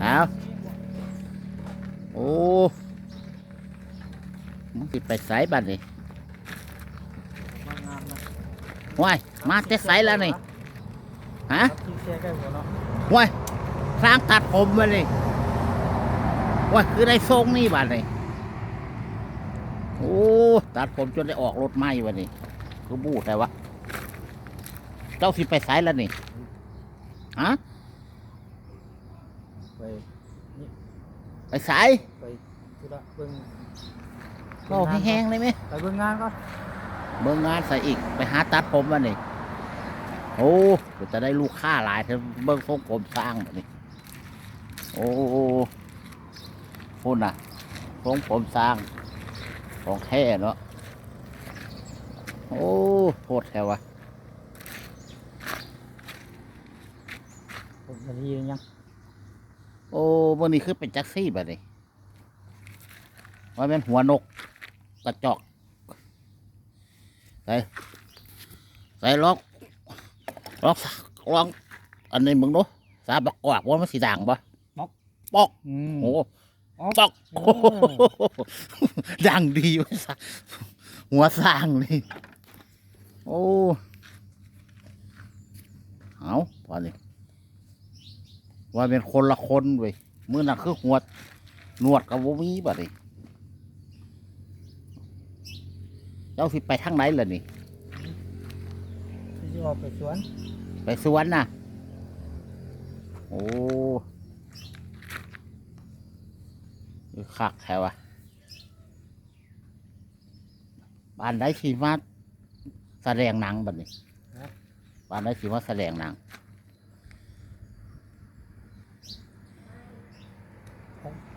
เอาโอ้มึงสิไปไสบัดนี่มางานนะว้ายมาแต่ไสแล้วนี่ฮะที่แช่ใกล้หัวเนาะว้ายสร้างตัดผมมานี่ว้ายคือได้ทรงนี่บัดนี่โอ้ ตัดผมจนได้ออกรถไหม้วันนี้คือบูดแต่วะเจ้าสิไปไสแล้วนี่ฮะ ไปไปไสายไปธุระเบิ่งก็ให้แห้งๆเลยไหมไปเบิ่งงานก่อนเบิ่งงานใส่อีกไปหาตัดผมวันนี้โอ้กูจะได้ลูกค้าหลายเธอเบิ่งทรงผมสร้างแบบนี้โอ้พุ่นน่ะทรงผมสร้างของแท้เนาะโอ้โคตรแท้วะผมจะดียัง โอ้มื่อนี้คือเป็นจักซี่แบบนี้ว่าเป็นหัวนกกระจอกใส่ใส่ลองลองลองอันนี้มึงดูสาบักกวากว่ามันสีด่างปะปอกอืมโอ้อ๋อปอกโอ้โหดังดีเว้ยสะหัวสร้างนี่โอ้เอาพอนี่ ว่าเป็นคนละคนเว้ยมือน่ะคือหัวหนวดกับวมีบัดนี้เจ้าสิไปทางไหนล่ะนี่ที่จะออกไปสวน ไปสวนน่ะ โอ้ยคักแท้วะบ้านได้สีมาแสดงหนังบัดนี้บ้านได้สีมาแสดงหนัง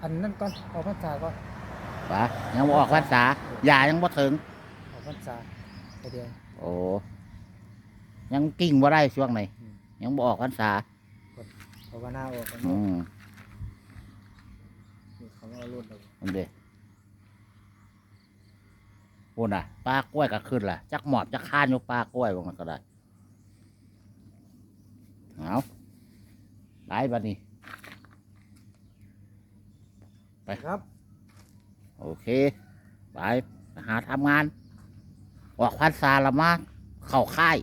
อันนั้นก่อนออกพรรษาก่อนปะยังบออกภาษายายังบ่ถึง ออกพรรษาไปเดียวโอ้ยังกิ้งบ่ได้ช่วงไหนอืมยังบออกพรรษาภาวนาออกกันอืมเขาเอารุ่นเราอันเด้โอ้น่ะปลากล้วยก็ขึ้นล่ะจักหมอบจักข้านอยู่ปลากล้วยว่ามันก็ได้เอาไล่บัดนี้ ครับ โอเคไปไปหาทำงาน ออกพรรษาละมาเข้าค่าย